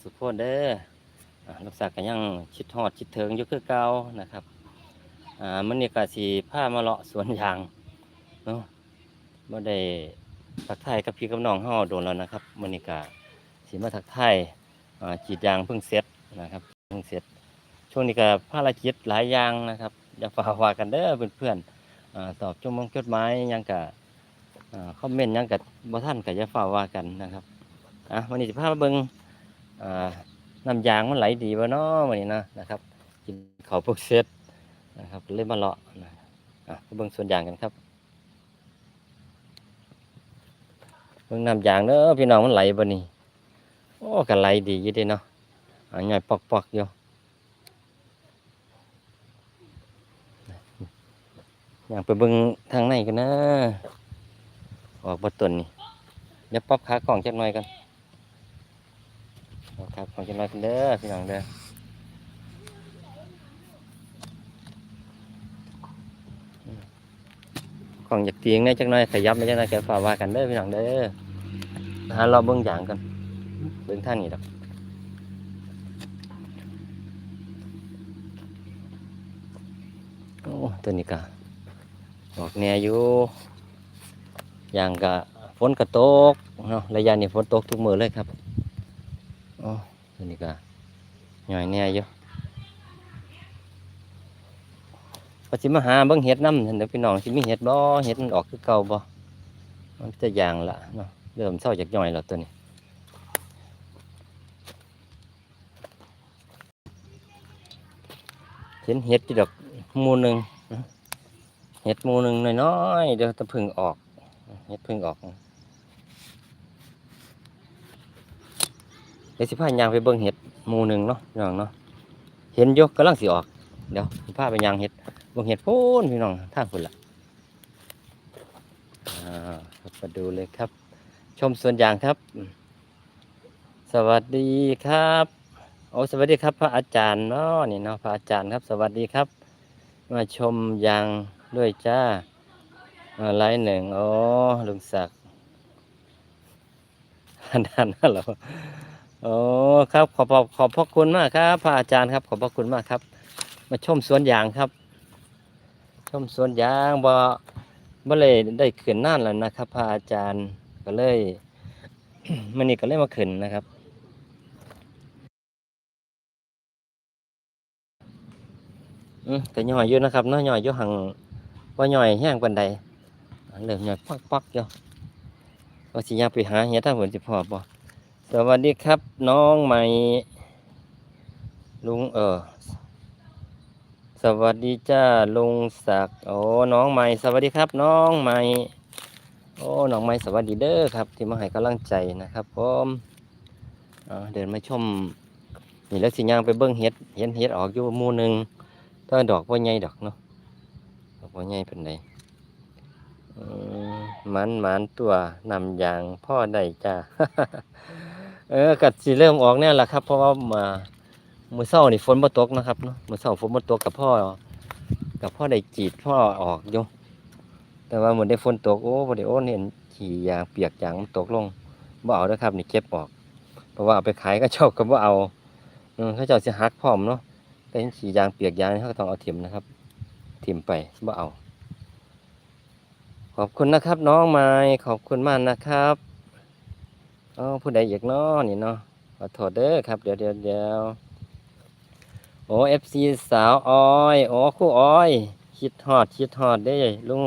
สุโพนเด้อลูกสาวก็ยังชิดฮอดชิดเถิงอยู่คือเก่านะครับมันนี่ก็สิพามาเลาะสวนยางเนาะบ่ได้ทักทายกับพี่กับน้องเฮาโดนแล้วนะครับมันนี่ก็สิมาทักทายจีดยางเพิ่งเสร็จนะครับเพิ่งเสร็จช่วงนี้ก็ภารกิจหลายอย่างนะครับอย่าฝ่าว่ากันเด้อเพื่อนๆอ่าตอบจมงจดหมายหยังกะคอมเมนต์ยังกะบ่ท่านก็อย่าฝ่าว่ากันนะครับอะวันนี้จะพามาเบิ่ง น้ำยางมันไหลดีบ่เนาะวันนี้นะนะครับ กินข้าพวกเสร็จนะครับเลยมาเลาะนะอะเบิ่งส่วนยางกันครับเบิ่งน้ำยางเด้อพี่น้องมันไหลบ่นี่โอ้ก็ไหลดีอยู่ด้เนาะอ่าย่อยปอกๆอยู่อยากไปเบิ่งทางในกันนะออกบนต้นนี่เดี๋ยวป๊อบขากล่องจักหน่อยกัน ออกขากล่องจักหน่อยกันเด้อพี่น้องเด้อกล่องอยากเตียงนี่จักน่อยขยับไม่จักหน่อยแกฝ่าว่ากันเด้อพี่น้องเด้อหาเราเบิ่งอย่างกันเบิ่งท่างนี้ดอกโอ้ตัวนี้ก็ออกแนวอยู่อย่างกะฝนกระตกเนาะระยะนี้ฝนตกทุกมือเลยครับ อ๋อตัวนี้ก็หน่อยแนวอยู่พอสิมาหาเบิ่งเห็ดน้ำเดี๋ยวพี่น้องสิมีเห็ดบ่เห็ดมันออกคือเก่าบ่มันจะยางละเนาะเริ่มเศร้าจากหน่อยแล้วตัวนี้เห็นเห็ดที่ดอกมูหนึ่งเห็ดมูหนึ่งน้อยๆเดี๋ยวจะพึ่งออกเห็ดพึ่งออก ดี๋ยวสิพายางไปเบิ่งเห็ดหมูหนึ่งเนาะพี่น้องเนาะเห็นยกกำลังสิออกเดี๋ยวสิพาไปยางเห็ดเบิ่งเห็ดพูนพี่น้องทางพุ่นละอ่ามาดูเลยครับ ชมสวนยางครับ สวัสดีครับโอ้สวัสดีครับ พระอาจารย์เนาะนี่เนาะพระอาจารย์ครับ สวัสดีครับ มาชมยางด้วยจ้าอ่าไลน์หนึ่งโอ้ลุงศักดิ์ด้านนั้นเหรอ โอ้ครับขอบขอบขอบพระคุณมากครับพระอาจารย์ครับขอบพระคุณมากครับ มาชมสวนยางครับ ชมสวนยางบ่บ่เลยได้ขึ้นน่านแล้วนะครับพระอาจารย์ก็เลยมันนี่ก็เลยมาขึ้นนะครับอืมแต่ย่อยอยู่นะครับเนาะย่อยอยู่หังว่าย่อยแห้งปันใดเริ่มย่อยปักปักอยู่ว่าสิยาไปหาเหี้ยถ้าเหมือนสิพอบ่ สวัสดีครับน้องใหม่ ลุงเออ สวัสดีจ้าลุงศักดิ์โอ้น้องใหม่ สวัสดีครับ น้องใหม่ โอ้น้องใหม่สวัสดีเด้อครับ ที่มาให้กำลังใจนะครับผมเดินมาชมนี่แล้วสิยางไปเบิ้งเห็ดเห็นเห็ดออกอยู่มูหนึ่งถ้าดอกว่าใหญ่ดอกเนาะดอกว่าใหญ่เป็นไดอืมหมันมันตัวนำยางพ่อได้จ้า เออกัดสิเริ่มออกแน่ละครับ เพราะว่ามามือเศร้านี่ฝนมาตกนะครับเนาะมือเศร้าฝนมาตกกับพ่อ กับพ่อได้จีดพ่อออกอยู่แต่ว่าเหมือนได้ฝนตกโอ้พอดีโอ้เห็นขี่ยางเปียกยางมันตกลงบ่เอาเด้อครับนี่เก็บออก เพราะว่าเอาไปขายก็ชอบกับว่าเอาเขาเจ้าสิหักพร้อมเนาะเป็นสียางเปียกยางนี่เขาก็ต้องเอาถิ่มนะครับถิ่มไปบ่เอา ขอบคุณนะครับ น้องไม้ขอบคุณมากนะครับ อ๋อผู้ใดอยากน้อนี่เนาะขอโทษเด้อครับ เดี๋ยวเดี๋ยวเดี๋ยวโอ้เอฟซีสาวอ้อยโอ้คู่อ้อยคิดฮอดคิดฮอดได้ลุง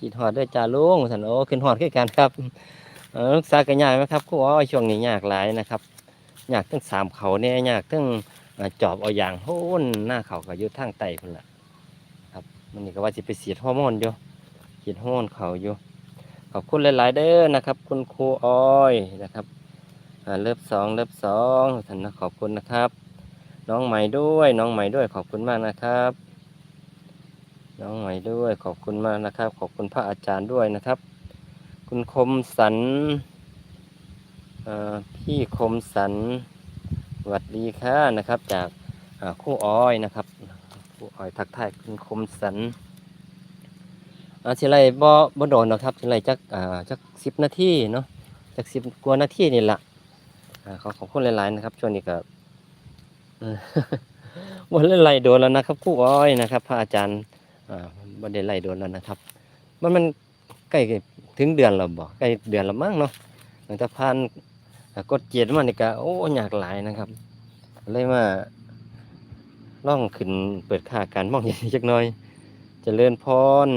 คิดฮอดได้จ้าลุงสันโอ้ขึ้นฮอดขึ้นกันครับลูกสาวกันยากไหมครับคู่อ้อยช่วงนี้ยากหลายนะครับยากทั้งสามเขาเนี่ยยากทั้งจอบเอาอย่างโห้นหน้าเขาก็อยู่ทางไตพุ่นละครับมันนี่ก็ว่าสิไปฉีดฮอร์โมนอยู่ฉีดฮอร์โมนเขาอยู่ ขอบคุณหลาย ๆ เด้อนะครับ คุณครูอ้อยนะครับเลิฟสองเลิฟสองท่านนะขอบคุณนะครับ น้องใหม่ด้วย น้องใหม่ด้วยขอบคุณมากนะครับ น้องใหม่ด้วยขอบคุณมากนะครับ ขอบคุณพระอาจารย์ด้วยนะครับ คุณคมสันพี่คมสันสวัสดีค่ะนะครับ จากคู่อ้อยนะครับคู่อ้อยทักทายคุณคมสัน อาสิไรบ่บ่โดนหรอกครับสิไรจักอ่าจักสิบนาทีเนาะจักสิบกว่านาทีนี่แหละอ่าขอขอบคุณหลายๆนะครับช่วงนี้ก็เออวันเล่นไล่โดนแล้วนะครับครู่อ้อยนะครับ พระอาจารย์อ่าบันไดไล่โดนแล้วนะครับ มันมันใกล้ถึงเดือนแล้วบอกใกล้เดือนแล้วมั้งเนาะหลังจากผ่านกดเจียดมานี่ก็โอ้ยากหลายนะครับ เลยมาล่องขึ้นเปิดค่าการมองเห็นจักหน่อย เจริญพร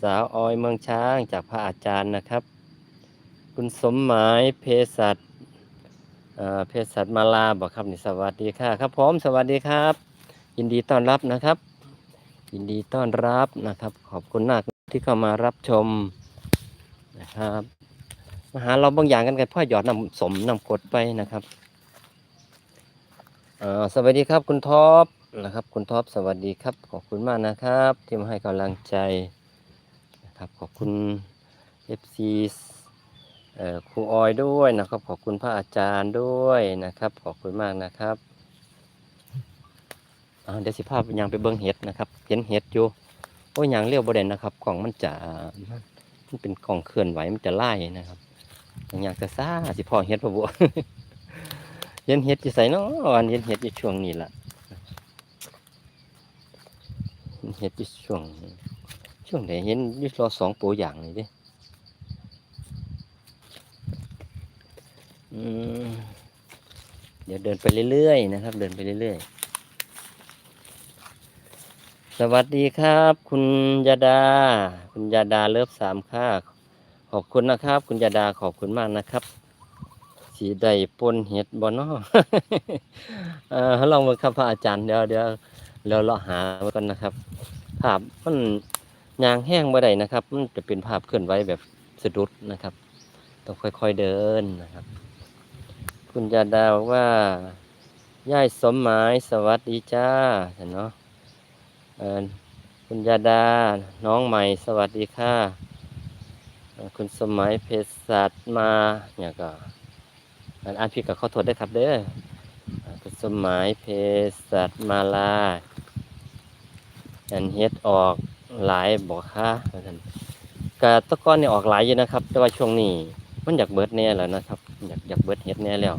สาวออยเมืองช้างจากพระอาจารย์นะครับ คุณสมหมายเพศัตเพศัตมาลาบอกครับนี่สวัสดีค่ะครับผมสวัสดีครับ ยินดีต้อนรับนะครับ ยินดีต้อนรับนะครับ ขอบคุณมากที่เข้ามารับชมนะครับมาหาเราบางอย่างกันกันพ่อหยอดนำสมนำกดไปนะครับสวัสดีครับคุณท็อปนะครับ คุณท็อปสวัสดีครับ ขอบคุณมากนะครับ ที่มาให้กำลังใจนะครับขอบคุณ FC เอ่อครูออยด้วยนะครับ ขอบคุณพระอาจารย์ด้วยนะครับ ขอบคุณมากนะครับเดี๋ยวสิภาพยังไปเบิ้งเห็ดนะครับ เห็นเห็ดอยู่โอ้ยยังเลี้ยวบ่ได้นะครับกล่องมันจะมันเป็นกล่องเคลื่อนไหวมันจะไล่นะครับยังอยากจะซ่าสิพอเห็ดปะบัวเห็นเห็ดจะใส่เนาะอันเห็นเห็ดอยู่ช่วงนี้แหละ เห็ดช่วง ช่วงไหนเห็นยี่รอสองตัวอย่างนี่เดิเดี๋ยวเดินไปเรื่อยๆนะครับ เดินไปเรื่อยๆ สวัสดีครับ คุณยาดา คุณยาดาเลิฟสามค่าขอบคุณนะครับ คุณยาดาขอบคุณมากนะครับ สีใดปนเห็ดบอนอเออลองมาครับพระอาจารย์เดี๋ยวเดี๋ยว เราเลาะหาไว้กันนะครับ ภาพมันยางแห้งบ่ได้นะครับ มันจะเป็นภาพเคลื่อนไหวแบบสะดุดนะครับ ต้องค่อยๆเดินนะครับ คุณยาดาบอกว่าย่ายสมหมายสวัสดีจ้าเห็นเนาะคุณยาดาน้องใหม่สวัสดีค่ะ คุณสมหมายเพศสัตว์มาเนี่ยก็อ่านอ่านผิดก็ขอโทษด้ครับเด้อคุณสมหมายเพศสัตว์มาลา อันเฮ็ดออกหลายบอกค่ะว่านกะตะก้อนนี่ออกหลายอยู่นะครับ แต่ว่าช่วงนี้มันอยากเบิดแน่แล้วนะครับ อยากอยากเบิดเห็ดแน่แล้ว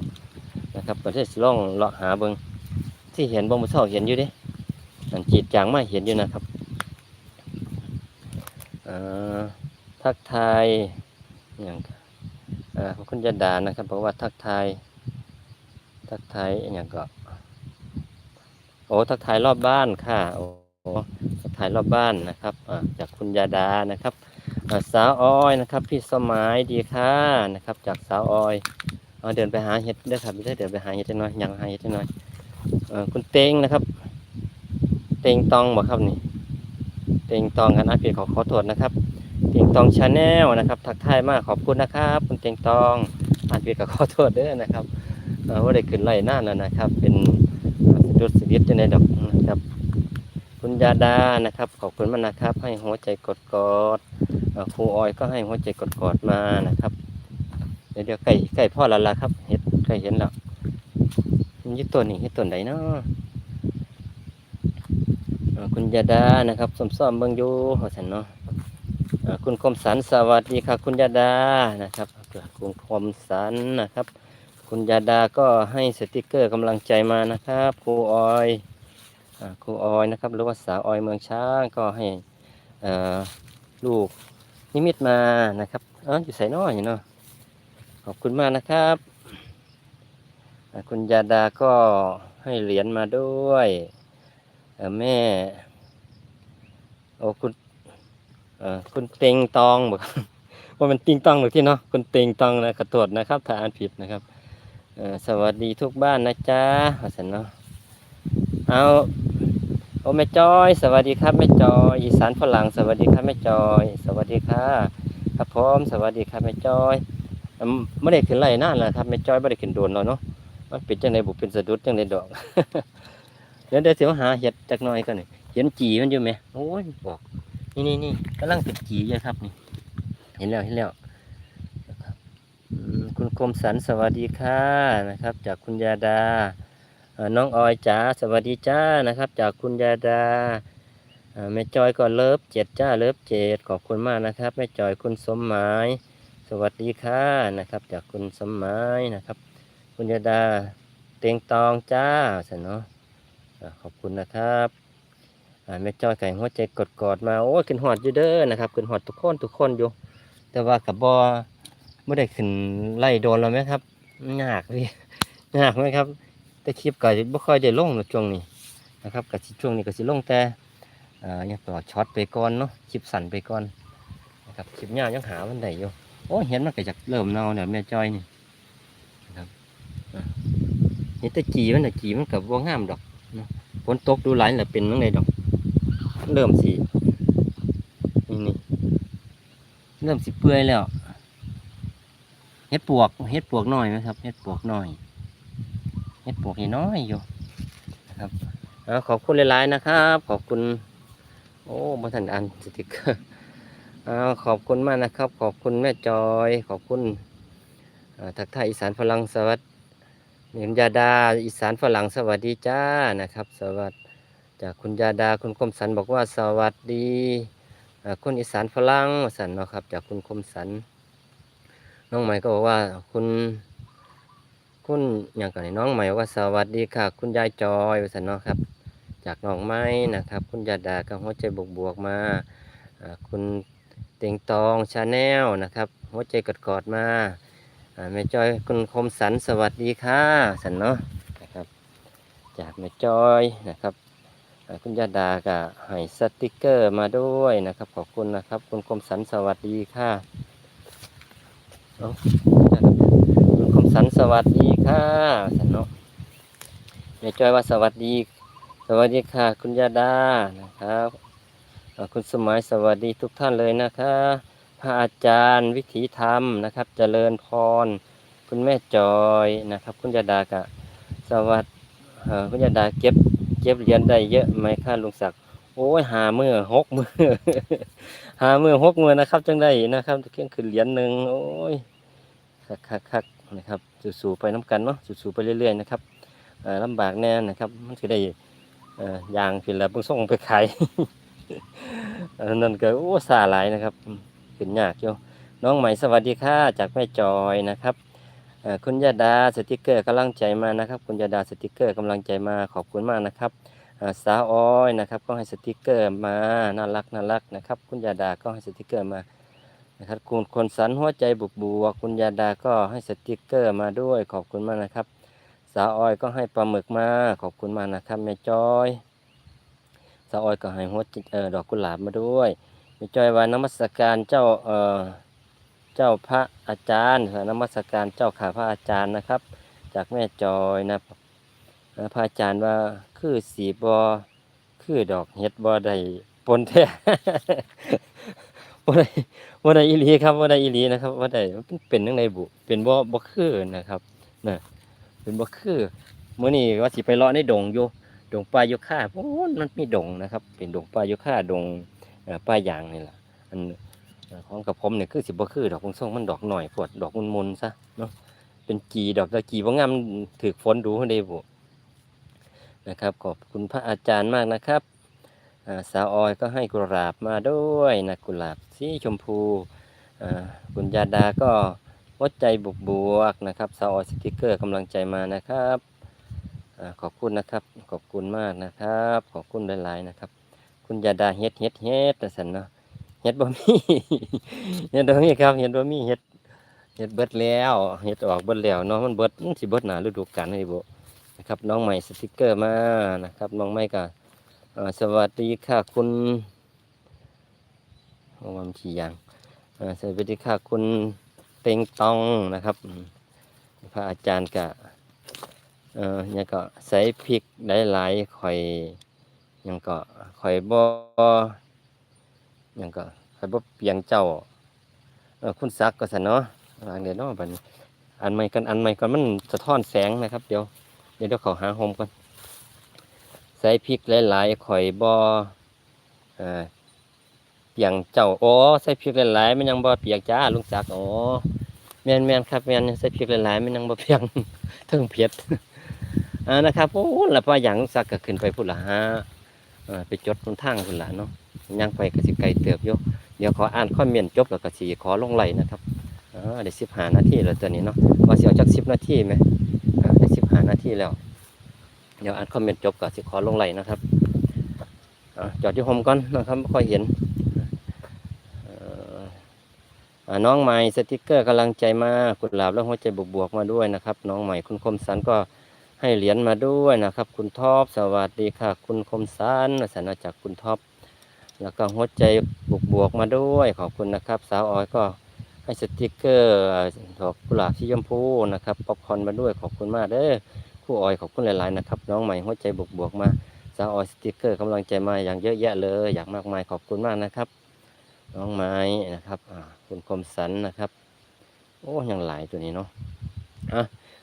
นะครับประเทศสิลองเลาะหาเบิงที่เห็นบ่มื้อเช้าเห็นอยู่เด้อันจีดจางมาเห็นอยู่นะครับทักทายอย่างอ่าคุณยดานะครับบอกว่าทักทายทักทายอย่างก็โอ้ทักทายรอบบ้านค่ะโอ้ ทักทายรอบบ้านนะครับจากคุณยาดานะครับสาวอ้อยนะครับ พี่สมัยดีค่ะนะครับ จากสาวอ้อยเดินไปหาเห็ดเด้ครับเด้เดินไปหาเห็ดจักหน่อยยังหาเห็ดจักหน่อยคุณเตงนะครับ เตงตองบอกครับนี่ เตงตองกันอาเพียขอขอโทษนะครับ เตงตองชาแนลนะครับทักทายมากขอบคุณนะครับ คุณเตงตองอาเพียขอขอโทษเด้อนะครับว่าได้ขึ้นไล่หน้าแล้วนะครับ เป็นจุดสวิตในดอกนะครับ คุณยาดานะครับ ขอบคุณมากนะครับ ให้หัวใจกดกดๆเอ่อครูออยก็ให้หัวใจกดกอดๆมานะครับ เดี๋ยวเดี๋ยวใกล้ใกล้พ่อแล้วล่ะครับ เห็ดใกล้เห็นแล้วมันยึดตัวนี้เห็ดตัวไหนเนาะคุณยาดานะครับสมซ้อมเบิ่งอยู่หัวสันเนาะเอ่อคุณคมสันสวัสดีครับคุณยาดานะครับคุณคมสันนะครับ คุณยาดาก็ให้สติกเกอร์กำลังใจมานะครับครูออย ครูออยนะครับ หรือว่าสาวออยเมืองช้างก็ให้ลูกนิมิตมานะครับเอออยู่ใส่น้อยเนาะขอบคุณมากนะครับ คุณยาดาก็ให้เหรียญมาด้วยแม่โอ้คุณคุณเต็งตองบอกว่ามันติงตองหรือที่เนาะคุณเต็งตองนะขอโทษนะครับถ้าอ่านผิดนะครับสวัสดีทุกบ้านนะจ๊ะว่าสันเนาะเอา โอ้แม่จอย สวัสดีครับแม่จอย อีสานฝรั่งสวัสดีครับแม่จอย สวัสดีค่ะครับผมสวัสดีครับแม่จอยไม่ได้ขึ้นไล่นานแล้วครับแม่จอยไม่ได้ขึ้นโดนแล้วเนาะมันป็นจังไดบุเป็นสะดุดจังไดดอกเดี๋ยวเดี๋ยวเสียวหาเห็ดจักน่อยก่อนนี่เห็นจีมันอยู่ไหมโอ้ยบอกนี่นี่นี่กำลังเป็นจีอยู่ครับนี่ เห็นแล้วเห็นแล้วคุณคมสันสวัสดีค่ะนะครับ จากคุณยาดา น้องออยจ๋าสวัสดีจ้านะครับ จากคุณยาดาแม่จอยก็เลิฟเจ็ดจ้าเลิฟเจ็ดขอบคุณมากนะครับแม่จอยคุณสมหมาย สวัสดีค่ะนะครับ จากคุณสมหมายนะครับ คุณยาดาเตียงตองจ้าสนเนาะขอบคุณนะครับแม่จอยไก่หัวใจกดกอดมาโอ้ยขึ้นหอดอยู่เด้อนะครับขึ้นหอดทุกคนทุกคนอยู่ แต่ว่ากับบอไม่ได้ขึ้นไล่โดนเราไหมครับยากพี่ยากไหมครับ แต่คลิปก็บ่ค่อยได้ลงในช่วงนี้นะครับกับช่วงนี้ก็สิลงแต่อ่ายังต่อช็อตไปก่อนเนาะคลิปสั้นไปก่อนนะครับคลิปยาวยังหามันได้อยู่โอ้เห็นมันก็จะเริ่มเน่าเนี่ยแม่จ้อยนี่นะครับอ่าเห็นแต่จีมันน่ะจีมันกับว่งามดอกฝนตกดูหลายแล้วเป็นยังไงดอก เริ่มสีนี่นี่เริ่มสิเปื่อยแล้วเฮ็ดปวกเฮ็ดปวกน้อยไหมครับเฮ็ดปวกน้อย เฮ็ดปวกน้อยอยู่นะครับอขอบคุณหลายๆนะครับ ขอบคุณ โอ้มาทันอันสติกเกอร์ขอบคุณมากนะครับ ขอบคุณแม่จอย ขอบคุณทักทายอีสานฝรั่งสวัสดีเห็นยาดาอีสานฝรั่งสวัสดีจ้านะครับ สวัสดีจากคุณยาดาคุณคมสันบอกว่าสวัสดีคุณอีสานฝรั่งสันเนาะครับ จากคุณคมสันน้องใหม่ก็บอกว่าคุณ คุณอย่างก่อนน้องใหม่ว่าสวัสดีค่ะ คุณยายจอยว่าสันเนาะครับ จากน้องไม้นะครับ คุณยาดากับหัวใจบวกบวกๆมาคุณเต็งตองชาแนลนะครับหัวใจกดกอดๆมาแม่จอยคุณคมสันสวัสดีค่ะสันเนาะนะครับ จากแม่จอยนะครับคุณยาดาก็ให้สติกเกอร์มาด้วยนะครับ ขอบคุณนะครับ คุณคมสันสวัสดีค่ะเอา สันสวัสดีค่ะสันเนาะแม่จ้อยว่าสวัสดี สวัสดีค่ะ คุณยาดานะครับคุณสมัยสวัสดีทุกท่านเลยนะคะ พระอาจารย์วิถีธรรมนะครับ เจริญพร คุณแม่จอยนะครับ คุณยาดากะสวัสดีคุณยาดาเก็บเก็บเหรียญได้เยอะไหมคะลุงศักดิ์โอ้ยหาเมื่อหกมือหาเมื่อหกมือนะครับจังได้นะครับเพียงคือเหรียญหนึ่งโอ้ยคักคักคัก นะครับสู่ๆไปน้ำกันเนาะสู่ๆไปเรื่อยๆนะครับเอ่อลำบากแน่นะครับ มันจะได้ยางผิดแล้วเพิ่งส่งไปขายนั่นก็โอ้สาหลายนะครับอืมเป็นยากอยู่น้องใหม่สวัสดีค่ะจากแม่จอยนะครับคุณยาดาสติกเกอร์กำลังใจมานะครับ คุณยาดาสติกเกอร์กำลังใจมาขอบคุณมากนะครับสาวอ้อยนะครับก็ให้สติกเกอร์มาน่ารักน่ารักนะครับ คุณยาดาก็ให้สติกเกอร์มา นะครับคุณคนสันหัวใจบุกบัวคุณยาดาก็ให้สติกเกอร์มาด้วยขอบคุณมากนะครับ สาวออยก็ให้ปลาหมึกมาขอบคุณมากนะครับแม่จอย สาวออยก็ให้หัวจิตเอ่อดอกกุหลาบมาด้วยแม่จอยว่านมัสการเจ้าเอ่อเจ้าพระอาจารย์นมัสการเจ้าขาพระอาจารย์นะครับ จากแม่จอยนะพระอาจารย์ว่าคือสีบอคือดอกเห็ดบอได้ปนแท้ บ่ได้บ่ได้อีหลีครับบ่ได้อีหลีนะครับบ่ได้มันเป็นจังไดบุ เป็นบ่บ่คือนะครับน่ะเป็นบ่คือเมื้อนี้ว่าสิไปเลาะในดงอยู่ดงปลาโยค่าโอ้มันมีดงนะครับ เป็นดงปลาโยค่าดงเอ่อปลายางนี่แหละอันของกับผมเนี่ยคือสิบ่คือดอกคงส่งมันดอกหน่อยพวดดอกมุนมุนซะเนาะเป็นกีดอกตะกีบ่างามถือฝนดูให้ได้บ่นะครับขอบคุณพระอาจารย์มากนะครับ สาวออยก็ให้กุหลาบมาด้วยนะกุหลาบสีชมพูคุณยาดาก็หัวใจบวกบวกๆนะครับสาวออยสติกเกอร์กำลังใจมานะครับอขอบคุณนะครับ ขอบคุณมากนะครับ ขอบคุณหลายๆนะครับ คุณยาดาเฮ็ดเฮ็ดเฮ็ดแต่สันเนาะเฮ็ดบ่มีเฮ็ดบ่มีครับเฮ็ดบ่มีเฮ็ดเฮ็ดเบิดแล้วเฮ็ดออกเบิดแล้วเนาะมันเบิดสิเบิดหนาฤดูกาลให้บ่นะครับน้องใหม่สติกเกอร์มานะครับน้องใหม่ก็ สวัสดีค่ะคุณโอ้มันขี่ยางสวัสดีค่ะคุณเต็งตองนะครับ พระอาจารย์ก็เอ่อยังก็ใส่พริกหลายๆข่อยหยังก็ข่อยบ่หยังก็ข่อยบ่เปียงเจ้าเออคุณซักก็ซั่นเนาะวางเดียวเนาะบัดนี้อันใหม่กันอันใหม่ก่อนมันสะท้อนแสงนะครับ เดี๋ยวเดี๋ยวเดี๋ยวเขาหาโฮมก่อน ใส่พริกหลายๆข่อยบ่เอ่อเปียงเจ้าโอ้ใส่พริกหลายๆมันยังบ่เปียกจ้าลุงจักอ๋อแม่นครับแม่นใส่พริกหลายๆมันยังบ่เปียงเทิงเผ็ดอ่านะครับโอ้ละพออย่างสักก็ขึ้นไปพุ่นละฮะไปจดบนทางพุ่นละเนาะยังไปก็สิไกลเติบอยู่เดี๋ยวขออ่านคอเมนต์จบแล้วก็สิขอลงไหลนะครับอ่าได้สิบหานาทีแล้วตอนนี้เนาะว่าเสิเอาจักสิบนาทีไหมนาทีแล้ว เดี๋ยวอ่านคอมเมนต์จบก็สิขอลงไหลน์นะครับจอดที่โฮมก่อนนะครับค่อยเห็นน้องใหม่สติกเกอร์กำลังใจมากุหลาบแล้วหัวใจบวกๆมาด้วยนะครับ น้องใหม่คุณคมสันก็ให้เหรียญมาด้วยนะครับ คุณท็อปสวัสดีค่ะ คุณคมสันสันจากคุณท็อปแล้วก็หัวใจบวกๆมาด้วยขอบคุณนะครับ สาวออยก็ให้สติกเกอร์ดอกกุหลาบสีชมพูนะครับป๊อปคอร์นมาด้วยขอบคุณมากเด้อ ครู่ออยขอบคุณหลายๆนะครับน้องใหม่หัวใจบวกๆมาสาวออยสติกเกอร์กำลังใจมาอย่างเยอะแยะเลย อยากมากมายขอบคุณมากนะครับ น้องไม้นะครับคุณคมสันนะครับ โอ้ยังหลายตัวนี้เนาะอะ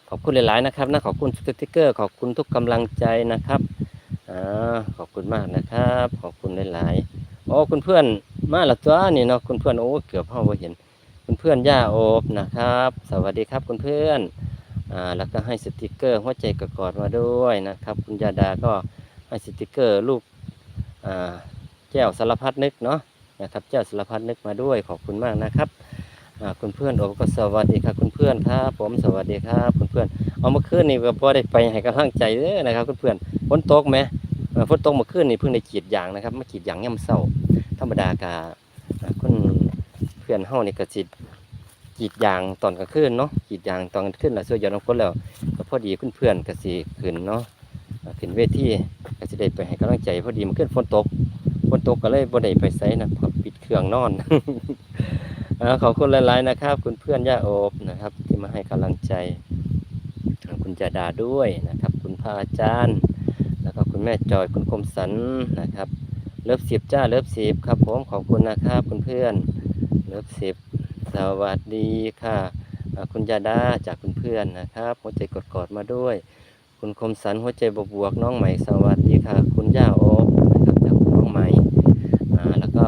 ขอบคุณหลายๆนะครับนะขอบคุณสติกเกอร์ขอบคุณทุกกำลังใจนะครับอ่าขอบคุณมากนะครับ ขอบคุณหลายๆโอ้คุณเพื่อนมาละตัวนี่เนาะคุณเพื่อนโอ้เกือบพ่อบ่เห็น คุณเพื่อนย่าโอบนะครับ สวัสดีครับคุณเพื่อน อ่าแล้วก็ให้สติกเกอร์หัวใจกระกอดมาด้วยนะครับ คุณยาดาก็ให้สติกเกอร์รูปอ่าแก้วสารพัดนึกเนาะนะครับแก้วสารพัดนึกมาด้วยขอบคุณมากนะครับอ่าคุณเพื่อนโอบก็สวัสดีครับคุณเพื่อนครับผมสวัสดีครับคุณเพื่อนเอามื่อคืนนี่ก็พอได้ไปให้กำลังใจเด้อนะครับคุณเพื่อนฝนตกไหมฝนตกมื่อคืนนี่เพิ่งได้กรีดยางนะครับมากรีดยางย่ำเศร้าธรรมดากาคุณเพื่อนเฮานี่ก็สิต กีดยางตอนกลางคืนเนาะกีดยางตอนกลางคืนแล้วส่วนใหญ่น้องคนแล้วก็พอดีเพื่อนๆก็สิขึ้นเนาะขึ้นเวทีก็สิได้ไปให้กำลังใจพอดีมันขึ้นฝนตกฝนตกก็เลยบ่ได้ไปไสนะเพราะปิดเครื่องนอนอ่าขอบคุณหลายๆนะครับ คุณเพื่อนย่าโอบนะครับ ที่มาให้กำลังใจ คุณจาดาด้วยนะครับ คุณพระอาจารย์แล้วก็คุณแม่จอยคุณคมสันนะครับ เลิฟสิบจ้าเลิฟสิบครับผมขอบคุณนะครับ คุณเพื่อนเลิฟสิบ สวัสดีค่ะ คุณยาดาจากคุณเพื่อนนะครับ หัวใจกดกอดๆมาด้วย คุณคมสันหัวใจบวกบวกๆน้องใหม่สวัสดีค่ะ คุณย่าโอ๊นะครับจากคุณน้องใหม่แล้วก็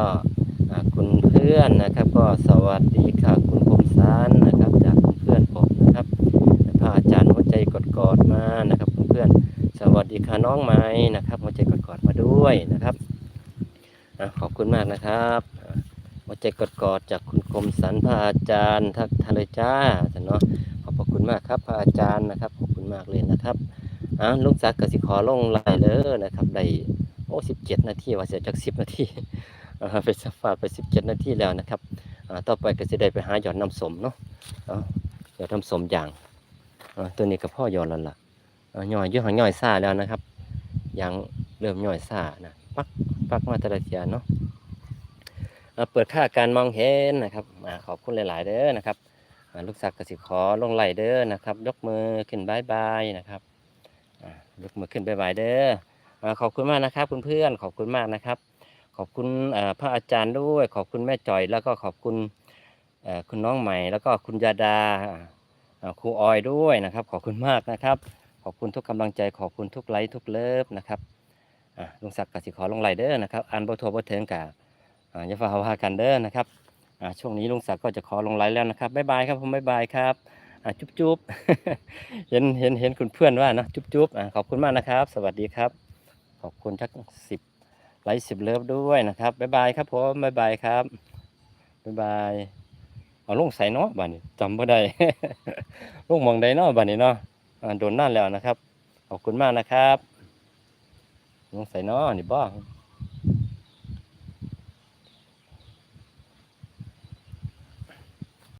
คุณเพื่อนนะครับ ก็สวัสดีค่ะ คุณคมสันนะครับ จากคุณเพื่อนผมนะครับพระอาจารย์หัวใจกดกอดๆมานะครับคุณเพื่อนสวัสดีค่ะน้องใหม่นะครับหัวใจกดกอดๆมาด้วยนะครับขอบคุณมากนะครับหัวใจกอดกอดๆจากคุณ คมสันพระอาจารย์ทักทานเลยจ้าจ้ะเนาะขอบพระคุณมากครับพระอาจารย์นะครับ ขอบคุณมากเลยนะครับอ่าลุงศักดิ์กสิขอลงไลน์เลยนะครับได้โอ้สิบเจ็ดนาทีว่าเสียจากสิบนาทีอ่าไปสักฟาดไปสิบเจ็ดนาทีแล้วนะครับอ่าต่อไปก็จะได้ไปหาหยอดน้ำสมเนาะหยอดน้ำสมอย่างตัวนี้กับพ่อหยอดแล้วล่ะย่อยเยอะหางย่อยซาแล้วนะครับยังเริ่มย่อยซานะปักปักมาต่ละเทียเนาะ เปิดค่าการมองเห็นนะครับอ่าขอบคุณหลาย ๆ เด้อนะครับลูกศักดิ์กสิขอลงไหลเด้อนะครับ ยกมือขึ้นบายบายนะครับยกมือขึ้นบายบายเด้ออ่าขอบคุณมากนะครับคุณเพื่อนขอบคุณมากนะครับ ขอบคุณอ่าพระอาจารย์ด้วย ขอบคุณแม่จ่อย แล้วก็ขอบคุณคุณน้องใหม่ แล้วก็คุณยาดาครูออยด้วยนะครับ ขอบคุณมากนะครับ ขอบคุณทุกกำลังใจ ขอบคุณทุกไลค์ทุกเลิฟนะครับลุงศักดิ์กสิขอลงไหลเด้อนะครับอ่านบทโทบทเทิงกา อ่าอย่าฝ่าว่ากันเด้อนะครับอ่าช่วงนี้ลุงศักดิ์ก็จะขอลงไลน์แล้วนะครับบ๊ายบายครับผมบ๊ายบายครับอ่าจุ๊บจุ๊บเห็นเห็นเห็นคุณเพื่อนว่านะจุ๊บจุ๊บอ่าขอบคุณมากนะครับ สวัสดีครับ ขอบคุณทักสิบไลค์สิบเลิฟด้วยนะครับบ๊ายบายครับผมบ๊ายบายครับบ๊ายบายเอาลุงใส่เนาะบ้านนี้จำไม่ได้ลุงมองใดเนาะบ้านนี้เนาะอ่าโดนนั่นแล้วนะครับ ขอบคุณมากนะครับลุงใส่เนาะนี่บ้า